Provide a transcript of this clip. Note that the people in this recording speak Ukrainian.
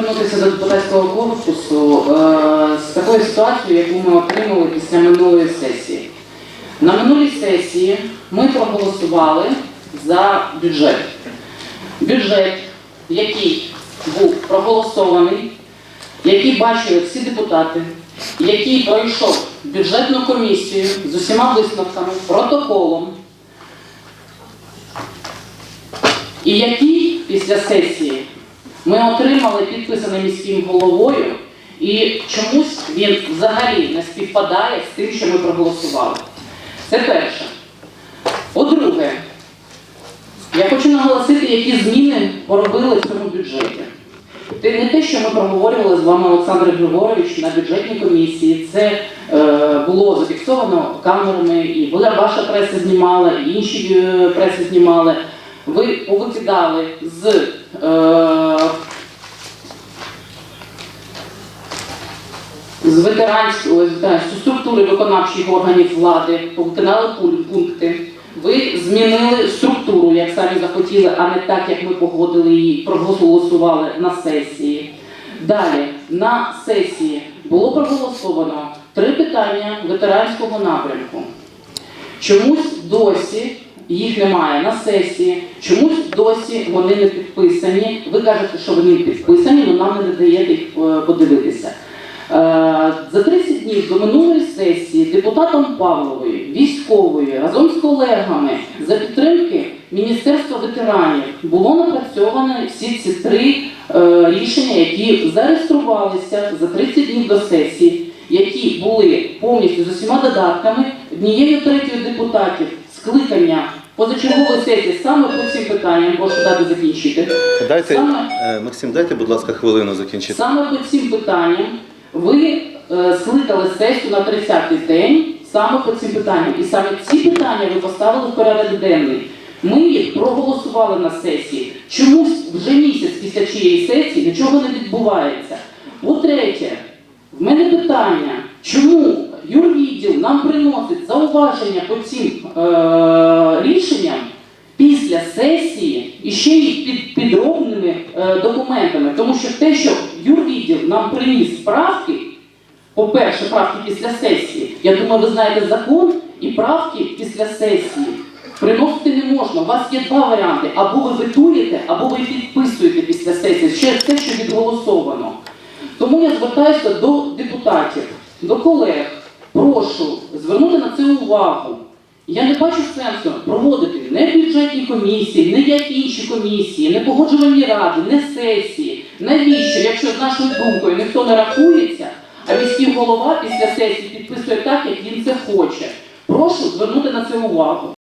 звернутися до депутатського корпусу е, з такою ситуацією, яку ми отримали після минулої сесії. На минулій сесії ми проголосували за бюджет. Бюджет, який був проголосований, який бачили всі депутати, який пройшов бюджетну комісію з усіма висновками, протоколом, і який після сесії ми отримали підписаний міським головою, і чомусь він взагалі не співпадає з тим, що ми проголосували. Це перше. По-друге, я хочу наголосити, які зміни поробили в цьому бюджеті. Це не те, що ми проговорювали з вами, Олександр Григорович, на бюджетній комісії. Це е, було зафіксовано камерами, і ви- ваша преса знімала, і інші е, преси знімали. Ви повикидали з е, з структури виконавчих органів влади, повикидали пункти. Ви змінили структуру, як самі захотіли, а не так, як ми погодили її, проголосували на сесії. Далі на сесії було проголосовано три питання ветеранського напрямку. Чомусь досі їх немає на сесії, чомусь досі вони не підписані. Ви кажете, що вони підписані, але нам не даєте їх е, подивитися. За 30 днів до минулої сесії депутатом Павлової, військової, разом з колегами за підтримки Міністерства ветеранів було напрацьовано всі ці три е, рішення, які зареєструвалися за 30 днів до сесії, які були повністю з усіма додатками однією третьою депутатів скликання позачергової сесії саме по цим питанням, прошу дати закінчити. Дайте, Саме- е, Максим, дайте, будь ласка, хвилину закінчити. Саме по цим питанням ви е, скликали сесію на 30-й день саме по цим питанням. І саме ці питання ви поставили в порядок денний. Ми їх проголосували на сесії. Чомусь вже місяць після чиєї сесії нічого не відбувається. По-третє, в мене питання, чому юрвідділ нам приносить зауваження по цим е, рішенням після сесії і ще й під підробними е, документами. Тому що те, що юрвідділ нам приніс правки, по-перше, правки після сесії, я думаю, ви знаєте закон і правки після сесії. Приносити не можна. У вас є два варіанти: або ви витуєте, або ви підписуєте після сесії. Ще те, що відголосовано. Тому я звертаюся до депутатів, до колег. Прошу звернути на це увагу. Я не бачу сенсу проводити не бюджетні комісії, не як інші комісії, не погоджувальні ради, не сесії. Навіщо, якщо з нашою думкою ніхто не рахується, а міський голова після сесії підписує так, як він це хоче. Прошу звернути на це увагу.